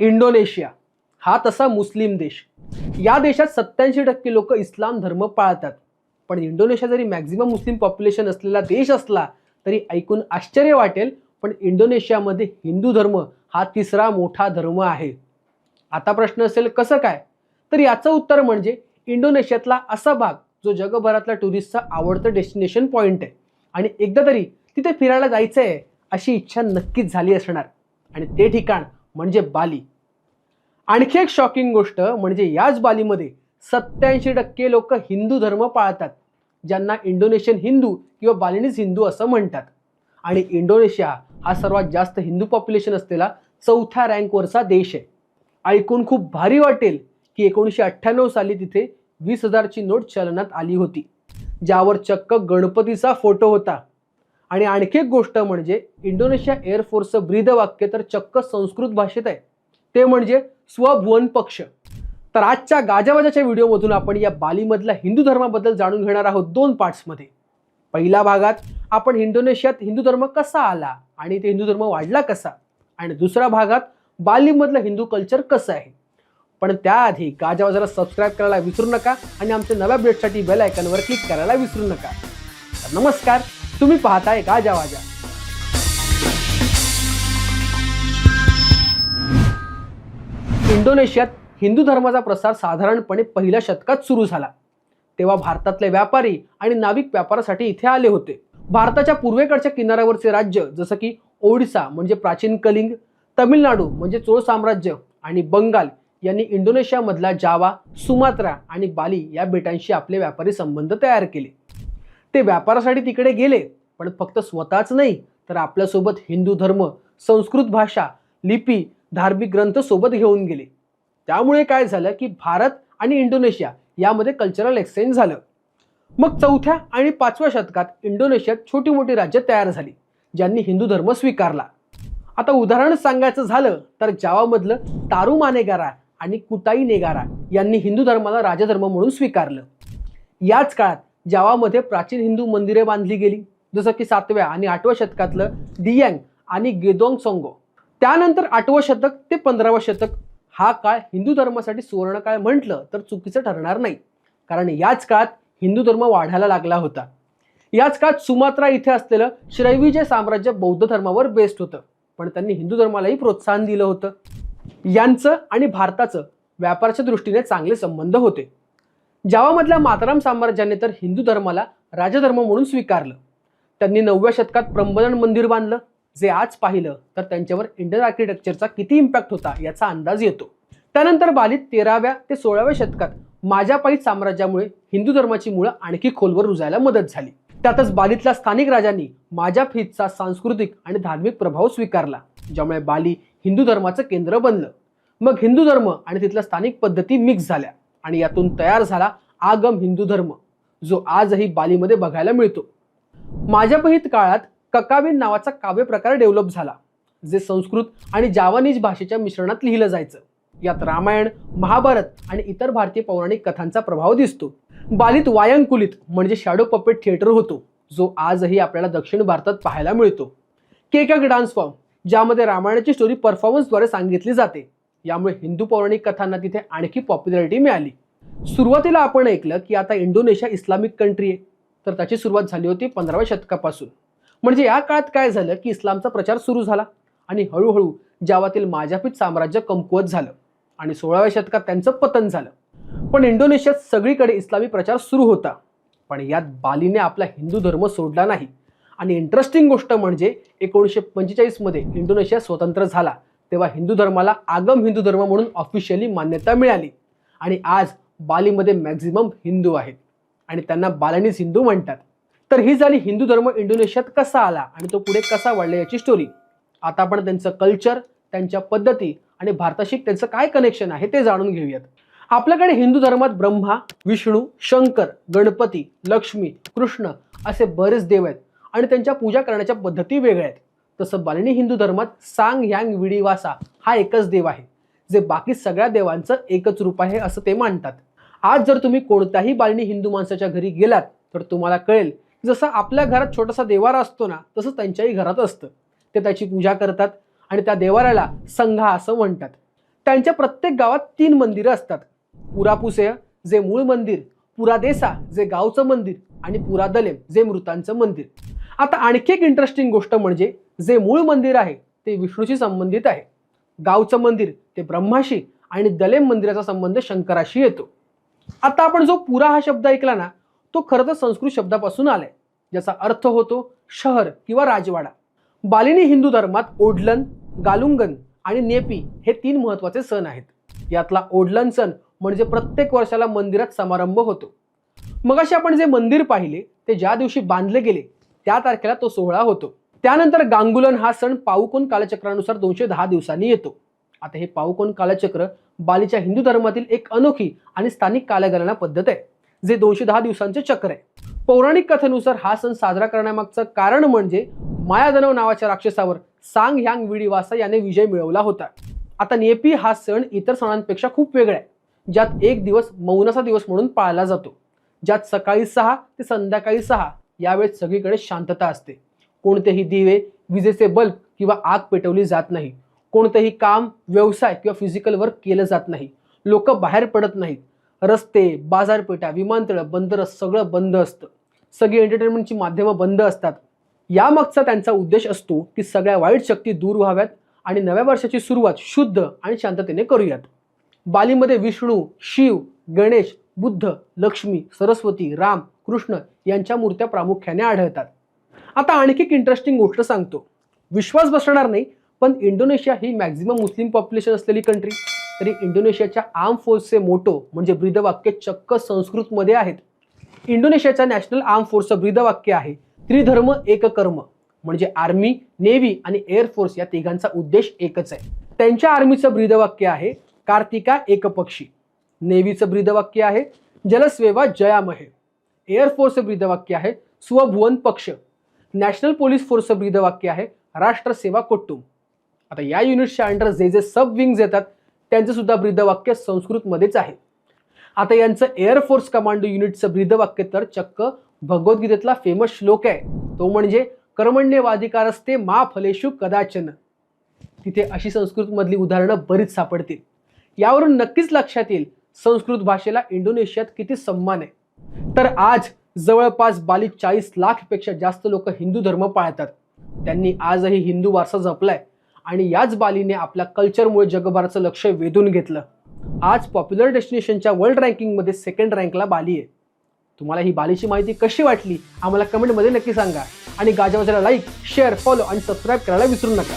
Indonesia हा तसा मुस्लिम देश. या देशात सत्याऐंशी टक्के लोक इस्लाम धर्म पाळतात. पण इंडोनेशिया जरी मॅक्झिमम मुस्लिम पॉप्युलेशन असलेला देश असला तरी ऐकून आश्चर्य वाटेल पण इंडोनेशियामध्ये हिंदू धर्म हा तिसरा मोठा धर्म आहे. आता प्रश्न असेल कसं काय? तर याचं उत्तर म्हणजे इंडोनेशियातला असा भाग जो जगभरातला टुरिस्टचा आवडतं डेस्टिनेशन पॉईंट आहे. आणि एकदा तरी तिथे फिरायला जायचं आहे अशी इच्छा नक्कीच झाली असणार. आणि ते ठिकाण म्हणजे बाली. आणखी एक शॉकिंग गोष्ट म्हणजे याच बालीमध्ये सत्याऐंशी टक्के लोक हिंदू धर्म पाळतात ज्यांना इंडोनेशियन हिंदू किंवा बालिनीज हिंदू असं म्हणतात. आणि इंडोनेशिया हा सर्वात जास्त हिंदू पॉप्युलेशन असलेला चौथ्या रँकवरचा देश आहे. ऐकून खूप भारी वाटेल की एकोणीसशे अठ्ठ्याण्णव साली तिथे वीस हजारची नोट चलनात आली होती ज्यावर चक्क गणपतीचा फोटो होता. आणि आणखी एक गोष्ट म्हणजे इंडोनेशिया एअरफोर्सचं ब्रीदवाक्य तर चक्क संस्कृत भाषेत आहे. ते म्हणजे स्वभुवन पक्ष. तर आजच्या गाजावाजाच्या व्हिडिओमधून आपण या बालीमधल्या हिंदू धर्माबद्दल जाणून घेणार आहोत दोन पार्ट्समध्ये. पहिल्या भागात आपण इंडोनेशियात हिंदू धर्म कसा आला आणि ते हिंदू धर्म वाढला कसा? आणि दुसऱ्या भागात बालीमधलं हिंदू कल्चर कसं आहे? पण त्याआधी गाजावाजाला सबस्क्राईब करायला विसरू नका आणि आमच्या नव्या अपडेटसाठी बेल आयकनवर क्लिक करायला विसरू नका. तर नमस्कार. तुम्ही पाहताय का जावाजा? इंडोनेशियात हिंदू धर्माचा प्रसार साधारणपणे पहिल्या शतकात सुरू झाला. तेव्हा भारतातले व्यापारी आणि नाविक व्यापारासाठी इथे आले होते. भारताच्या पूर्वेकडच्या किनाऱ्यावरचे राज्य जसं की ओडिसा म्हणजे प्राचीन कलिंग तमिळनाडू म्हणजे चोळ साम्राज्य आणि बंगाल यांनी इंडोनेशियामधला जावा सुमात्रा आणि बाली या बेटांशी आपले व्यापारी संबंध तयार केले. ते व्यापारासाठी तिकडे गेले पण फक्त स्वतःच नाही तर आपल्यासोबत हिंदू धर्म संस्कृत भाषा लिपी धार्मिक ग्रंथ सोबत घेऊन गेले. त्यामुळे काय झालं की भारत आणि इंडोनेशिया यामध्ये कल्चरल एक्सचेंज झालं. मग चौथ्या आणि पाचव्या शतकात इंडोनेशियात छोटी मोठी राज्य तयार झाली ज्यांनी हिंदू धर्म स्वीकारला. आता उदाहरण सांगायचं झालं तर जावामधलं तारू मानेगारा आणि कुताई नेगारा यांनी हिंदू धर्माला राजधर्म म्हणून स्वीकारलं. याच काळात जावामध्ये प्राचीन हिंदू मंदिरे बांधली गेली जसं की सातव्या आणि आठव्या शतकातलं डियांग आणि गेदोंग सोंगो. त्यानंतर आठवं शतक ते पंधरावं शतक हा काळ हिंदू धर्मासाठी सुवर्ण काळ म्हटलं तर चुकीचं ठरणार नाही. कारण याच काळात हिंदू धर्म वाढायला लागला होता. याच काळात सुमात्रा इथे असलेलं श्रैविजय साम्राज्य बौद्ध धर्मावर बेस्ड होतं. पण त्यांनी हिंदू धर्मालाही प्रोत्साहन दिलं होतं. यांचं आणि भारताचं व्यापाराच्या दृष्टीने चांगले संबंध होते. जावामधल्या माताराम साम्राज्याने तर हिंदू धर्माला राजधर्म म्हणून स्वीकारलं. त्यांनी नवव्या शतकात प्रंबलन मंदिर बांधलं. जे आज पाहिलं तर त्यांच्यावर इंडियन आर्किटेक्चरचा किती इम्पॅक्ट होता याचा अंदाज येतो. त्यानंतर बालीत तेराव्या ते सोळाव्या शतकात माझ्यापायी साम्राज्यामुळे हिंदू धर्माची मुळं आणखी खोलवर रुजायला मदत झाली. त्यातच बालीतल्या स्थानिक राजांनी माझ्याफीतचा सांस्कृतिक आणि धार्मिक प्रभाव स्वीकारला ज्यामुळे बाली हिंदू धर्माचं केंद्र बनलं. मग हिंदू धर्म आणि तिथल्या स्थानिक पद्धती मिक्स झाल्या. आणि यातून तयार झाला आगम हिंदू धर्म जो आजही बालीमध्ये बघायला मिळतो. माझ्यापहित काळात ककावीन नावाचा काव्य प्रकार डेव्हलप झाला जे संस्कृत आणि जावानीज भाषेच्या मिश्रणात लिहिलं जायचं. यात रामायण महाभारत आणि इतर भारतीय पौराणिक कथांचा प्रभाव दिसतो. बालीत वायंकुलित म्हणजे शॅडो पपेट थिएटर होतो जो आजही आपल्याला दक्षिण भारतात पाहायला मिळतो. केकक डान्स फॉर्म ज्यामध्ये रामायणाची स्टोरी परफॉर्मन्सद्वारे सांगितली जाते. यामुळे हिंदू पौराणिक कथांना तिथे आणखी पॉप्युलॅरिटी मिळाली. सुरुवातीला आपण ऐकलं की आता इंडोनेशिया इस्लामिक कंट्री आहे. तर त्याची सुरुवात झाली होती पंधराव्या शतकापासून. म्हणजे या काळात काय झालं की इस्लामचा प्रचार सुरू झाला आणि हळूहळू जावातील माझ्यापीठ साम्राज्य कमकुवत झालं आणि सोळाव्या शतकात त्यांचं पतन झालं. पण इंडोनेशियात सगळीकडे इस्लामी प्रचार सुरू होता. पण यात बालीने आपला हिंदू धर्म सोडला नाही. आणि इंटरेस्टिंग गोष्ट म्हणजे एकोणीसशे पंचेचाळीसमध्ये इंडोनेशिया स्वतंत्र झाला. तेव्हा हिंदू धर्माला आगम हिंदू धर्म म्हणून ऑफिशियली मान्यता मिळाली. आणि आज बालीमध्ये मॅक्झिमम हिंदू आहेत. आणि त्यांना बालानीज हिंदू म्हणतात. तर ही झाली हिंदू धर्म इंडोनेशियात कसा आला आणि तो पुढे कसा वाढला याची स्टोरी आता आपण त्यांचं कल्चर त्यांच्या पद्धती आणि भारताशी त्यांचं काय कनेक्शन आहे ते जाणून घेऊयात. आपल्याकडे हिंदू धर्मात ब्रह्मा विष्णू शंकर गणपती लक्ष्मी कृष्ण असे बरेच देव आहेत. आणि त्यांच्या पूजा करण्याच्या पद्धती वेगळ्या आहेत. तसं बालिनी हिंदू धर्मात सांग यांग विडीवासा हा एकच देव आहे. जे बाकी सगळ्या देवांचं एकच रूप आहे असं ते मानतात. आज जर तुम्ही कोणत्याही बालिनी हिंदू माणसाच्या घरी गेलात तर तुम्हाला कळेल जसं आपल्या घरात छोटासा देवारा असतो ना तसं त्यांच्याही घरात असतं. ते त्याची पूजा करतात आणि त्या देवाऱ्याला संघा असं म्हणतात. त्यांच्या प्रत्येक गावात तीन मंदिरं असतात. पुरापुसेय जे मूळ मंदिर पुरादेसा जे गावचं मंदिर आणि पुरादलेम जे मृतांचं मंदिर. आता आणखी एक इंटरेस्टिंग गोष्ट म्हणजे जे मूळ मंदिर आहे ते विष्णूशी संबंधित आहे. गावचं मंदिर ते ब्रह्माशी आणि दलेम मंदिराचा संबंध शंकराशी येतो. आता आपण जो पुरा हा शब्द ऐकला ना तो खरं तर संस्कृत शब्दापासून आलाय ज्याचा अर्थ होतो शहर किंवा राजवाडा. बालिनी हिंदू धर्मात ओढलन गालुंगन आणि नेपी हे तीन महत्त्वाचे सण आहेत. यातला ओढलन सण म्हणजे प्रत्येक वर्षाला मंदिरात समारंभ होतो. मग असे आपण जे मंदिर पाहिले ते ज्या दिवशी बांधले गेले त्या तारखेला तो सोहळा होतो. त्यानंतर गांगुलन हा सण पाऊकोन कालचक्रानुसार दोनशे दहा दिवसांनी येतो. आता हे पाऊकोन कालचक्र बालीच्या हिंदू धर्मातील एक अनोखी आणि स्थानिक कालगणना पद्धत आहे जे दोनशे दहा दिवसांचे चक्र आहे. पौराणिक कथेनुसार हा सण साजरा करण्यामागचं कारण म्हणजे मायाधनव नावाच्या राक्षसावर सांग ह्यांग विडीवासा याने विजय मिळवला होता. आता नेपी हा सण इतर सणांपेक्षा खूप वेगळा आहे ज्यात एक दिवस मौनाचा दिवस म्हणून पाळला जातो ज्यात सकाळी सहा ते संध्याकाळी सहा यावेळेस सगळीकडे शांतता असते. कोणतेही दिवे विजेचे बल्ब किंवा आग पेटवली जात नाही. कोणतेही काम व्यवसाय किंवा फिजिकल वर्क केलं जात नाही. लोक बाहेर पडत नाहीत. रस्ते बाजारपेठा विमानतळं बंदरं सगळं बंद असतं. सगळी एंटरटेनमेंटची माध्यमं बंद असतात. यामागचा त्यांचा उद्देश असतो की सगळ्या वाईट शक्ती दूर व्हाव्यात आणि नव्या वर्षाची सुरुवात शुद्ध आणि शांततेने करूयात. बालीमध्ये विष्णू शिव गणेश बुद्ध लक्ष्मी सरस्वती राम कृष्ण यांच्या मूर्त्या प्रामुख्याने आढळतात. आता आणखी एक इंटरेस्टिंग गोष्ट सांगतो. विश्वास बसणार नाही पण इंडोनेशिया ही मॅक्झिमम मुस्लिम पॉप्युलेशन असलेली कंट्री तरी इंडोनेशियाच्या आर्म फोर्सचे मोटो म्हणजे ब्रीदवाक्य चक्क संस्कृतमध्ये आहेत. इंडोनेशियाच्या नॅशनल आर्म फोर्सचं ब्रीदवाक्य आहे त्रिधर्म एक कर्म म्हणजे आर्मी नेव्ही आणि एअरफोर्स या तिघांचा उद्देश एकच आहे. त्यांच्या आर्मीचं ब्रीदवाक्य आहे कार्तिका एकपक्षी. नेव्हीचं ब्रीदवाक्य आहे जलस्वेवा जयामहे. एअरफोर्सचं ब्रीदवाक्य आहे स्वभुवन पक्ष. नॅशनल पोलीस फोर्सचं ब्रीदवाक्य आहे राष्ट्रसेवा कुटुंब. आता या युनिटच्या अंडर जे जे सब विंग्स येतात त्यांचं सुद्धा ब्रीदवाक्य संस्कृतमध्येच आहे. आता यांचं एअरफोर्स कमांडो युनिटचं ब्रीदवाक्य तर चक्क भगवद्गीतेतला फेमस श्लोक आहे. तो म्हणजे कर्मण्यवाधिकारस्ते मा फलेशु कदाचन. तिथे अशी संस्कृतमधली उदाहरणं बरीच सापडतील. यावरून नक्कीच लक्षात येईल संस्कृत भाषेला इंडोनेशियात किती सन्मान आहे. तर आज जवळपास बाली चाळीस लाखपेक्षा जास्त लोक हिंदू धर्म पाळतात. त्यांनी आजही हिंदू वारसा जपलाय आणि याच बालीने आपल्या कल्चरमुळे जगभराचं लक्ष वेधून घेतलं. आज पॉप्युलर डेस्टिनेशनच्या वर्ल्ड रँकिंगमध्ये सेकंड रँकला बाली आहे. तुम्हाला ही बालीची माहिती कशी वाटली आम्हाला कमेंटमध्ये नक्की सांगा. आणि गाजावाजाला लाईक शेअर फॉलो आणि सबस्क्राईब करायला विसरू नका.